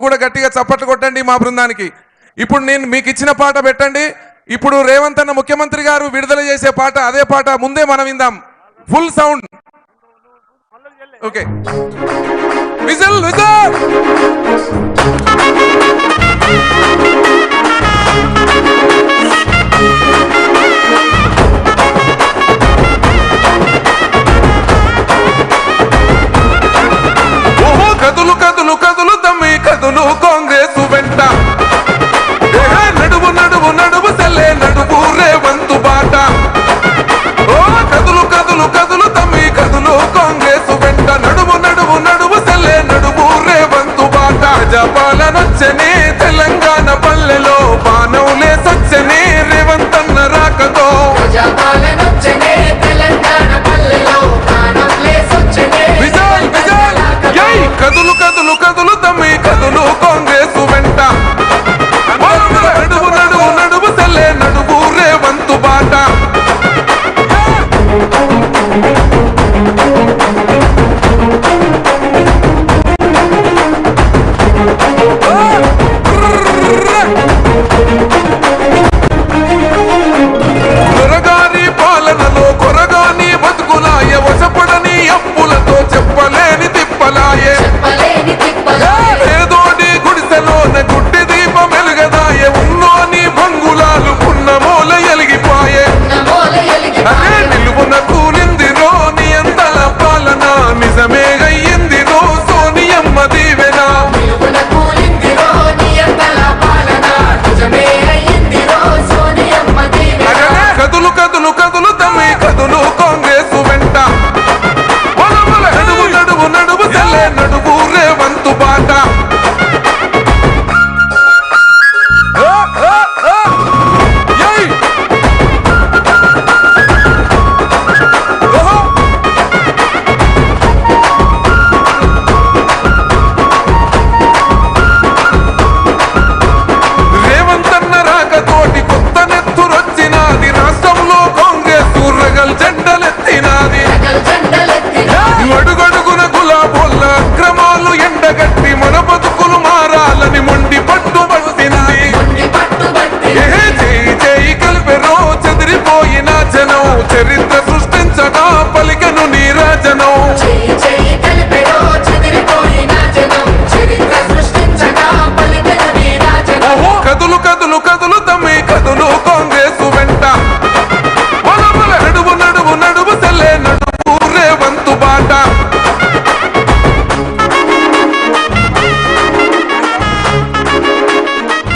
కూడా గట్టిగా చప్పట్లు కొట్టండి మా బృందానికి. ఇప్పుడు నేను మీకు ఇచ్చిన పాట పెట్టండి. ఇప్పుడు రేవంత్ అన్న ముఖ్యమంత్రి గారు విడుదల చేసే పాట అదే పాట ముందే మనం విందాం. Full sound okay whistle whistle! వచ్చనే Telangana పల్లెలో బాణవులే సచ్చనే రేవంతన్న రాకతో.